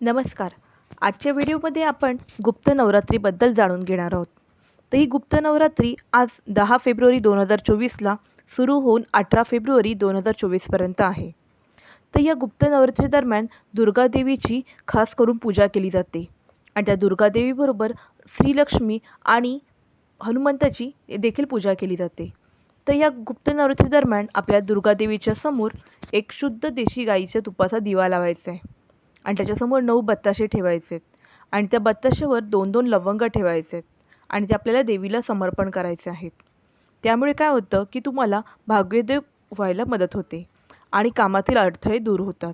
नमस्कार. आजच्या व्हिडिओमध्ये आपण गुप्त नवरात्रीबद्दल जाणून घेणार आहोत. तर ही गुप्त नवरात्री आज दहा फेब्रुवारी दोन हजार चोवीसला सुरू होऊन अठरा फेब्रुवारी दोन हजार चोवीसपर्यंत आहे. तर या गुप्त नवरात्रीदरम्यान दुर्गादेवीची खास करून पूजा केली जाते. आणि त्या दुर्गादेवीबरोबर श्रीलक्ष्मी आणि हनुमंताची देखील पूजा केली जाते. तर या गुप्त नवरात्रीदरम्यान आपल्या दुर्गादेवीच्या समोर एक शुद्ध देशी गाईच्या तुपाचा दिवा लावायचा आहे. आणि त्याच्यासमोर नऊ बत्ताशे ठेवायचे. आहेत आणि त्या बत्ताशावर दोन दोन लवंग ठेवायचे. आहेत आणि ते आपल्याला देवीला समर्पण करायचे आहेत. त्यामुळे काय होतं की तुम्हाला भाग्योदय व्हायला मदत होते. आणि कामातील अडथळे दूर होतात.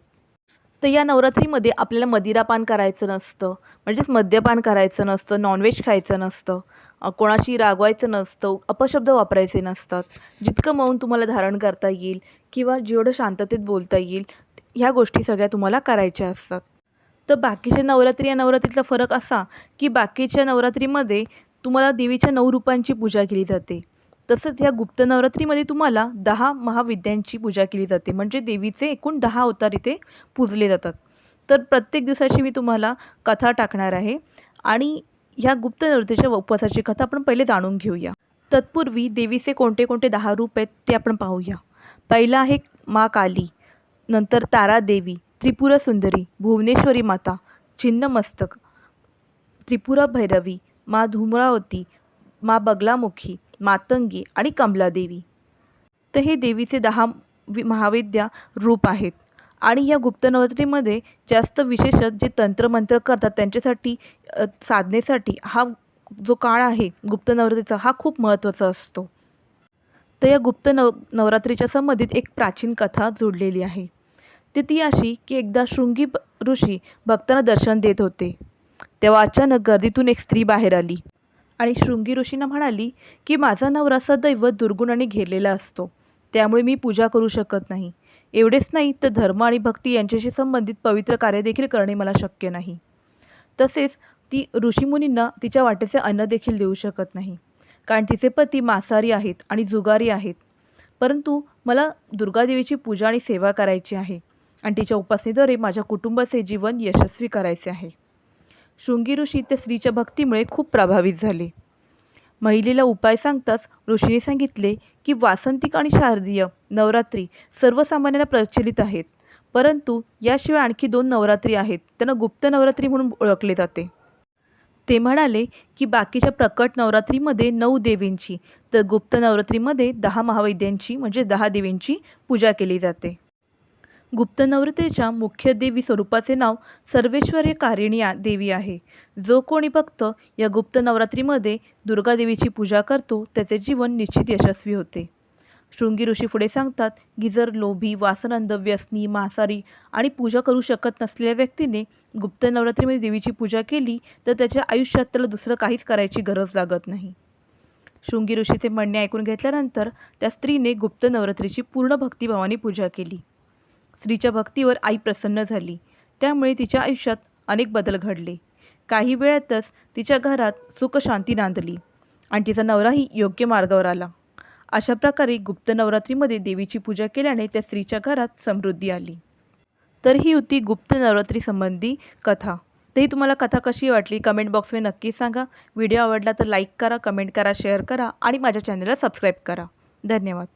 तर या नवरात्रीमध्ये आपल्याला मदिरापान करायचं नसतं. म्हणजेच मद्यपान करायचं नसतं. नॉनव्हेज खायचं नसतं. कोणाशी रागवायचं नसतं. अपशब्द वापरायचे नसतात. जितकं मौन तुम्हाला धारण करता येईल किंवा जेवढं शांततेत बोलता येईल ह्या गोष्टी सगळ्या तुम्हाला करायच्या असतात. तर बाकीच्या नवरात्री या नवरात्रीतला फरक असा की बाकीच्या नवरात्रीमध्ये तुम्हाला देवीच्या नऊ रूपांची पूजा केली जाते. तसंच ह्या गुप्त नवरात्रीमध्ये तुम्हाला दहा महाविद्यांची पूजा केली जाते. म्हणजे देवीचे एकूण दहा अवतार इथे पूजले जातात. तर प्रत्येक दिवसाची मी तुम्हाला कथा टाकणार आहे. आणि ह्या गुप्त नवरात्रीच्या उपवासाची कथा आपण पहिले जाणून घेऊया. तत्पूर्वी देवीचे कोणते कोणते दहा रूप आहेत ते आपण पाहूया. पहिलं आहे मा काली. नंतर तारा देवी त्रिपुरा सुंदरी भुवनेश्वरी माता छिन्नमस्तक त्रिपुरा भैरवी मा धुमळावती मा बगलामुखी मातंगी आणि कमलादेवी तर हे देवीचे दहा वि महाविद्या रूप आहेत. आणि या गुप्त नवरात्रीमध्ये जास्त विशेषत जे तंत्रमंत्र करतात त्यांच्यासाठी साधनेसाठी हा जो काळ आहे गुप्त नवरात्रीचा हा खूप महत्त्वाचा असतो. तर या गुप्त नव नवरात्रीच्या संबंधित एक प्राचीन कथा जोडलेली आहे. ती ती अशी की एकदा शृंगी ऋषी भक्तांना दर्शन देत होते. तेव्हा अचानक गर्दीतून एक स्त्री बाहेर आली. आणि शृंगी ऋषींना म्हणाली की माझा नवरा सदैव दुर्गुणाने घेरलेला असतो. त्यामुळे मी पूजा करू शकत नाही. एवढेच नाही तर धर्म आणि भक्ती यांच्याशी संबंधित पवित्र कार्य देखील करणे मला शक्य नाही. तसेच ती ऋषीमुनींना तिच्या वाटेचे अन्न देखील देऊ शकत नाही. कारण तिचे पती मांसाहारी आहेत आणि जुगारी आहेत. परंतु मला दुर्गादेवीची पूजा आणि सेवा करायची आहे. आणि तिच्या उपासनेद्वारे माझ्या कुटुंबाचे जीवन यशस्वी करायचे आहे. शृंगी ऋषी त्या स्त्रीच्या भक्तीमुळे खूप प्रभावित झाले. महिलेला उपाय सांगताच ऋषीने सांगितले की वासंतिक आणि शारदीय नवरात्री सर्वसामान्यांना प्रचलित आहेत. परंतु याशिवाय आणखी दोन नवरात्री आहेत. त्यांना गुप्त नवरात्री म्हणून ओळखले जाते. ते म्हणाले की बाकीच्या प्रकट नवरात्रीमध्ये नऊ देवींची तर गुप्त नवरात्रीमध्ये दहा महावैद्यांची म्हणजे दहा देवींची पूजा केली जाते. गुप्त नवरात्रीच्या मुख्य देवी स्वरूपाचे नाव सर्वेश्वरी कारिणी देवी आहे. जो कोणी भक्त या गुप्त नवरात्रीमध्ये दुर्गादेवीची पूजा करतो त्याचे जीवन निश्चित यशस्वी होते. शृंगी ऋषी पुढे सांगतात की जर लोभी वासनंद व्यसनी मांसारी आणि पूजा करू शकत नसलेल्या व्यक्तीने गुप्त नवरात्रीमध्ये देवीची पूजा केली तर त्याच्या आयुष्यात त्याला दुसरं काहीच करायची गरज लागत नाही. शृंगी ऋषीचे म्हणणे ऐकून घेतल्यानंतर त्या स्त्रीने गुप्त नवरात्रीची पूर्ण भक्तिभावाने पूजा केली. स्त्रीच्या भक्तीवर आई प्रसन्न झाली. त्यामुळे तिच्या आयुष्यात अनेक बदल घडले. काही वेळातच तिच्या घरात सुखशांती नांदली आणि तिचा नवराही योग्य मार्गावर आला. अशा प्रकारे गुप्त नवरात्रीमध्ये देवीची पूजा केल्याने त्या स्त्रीच्या घरात समृद्धी आली. तर ही होती गुप्त नवरात्रीसंबंधी कथा. तरी तुम्हाला कथा कशी वाटली कमेंट बॉक्समध्ये नक्की सांगा. व्हिडिओ आवडला तर लाईक करा कमेंट करा शेअर करा आणि माझ्या चॅनलला सबस्क्राईब करा. धन्यवाद.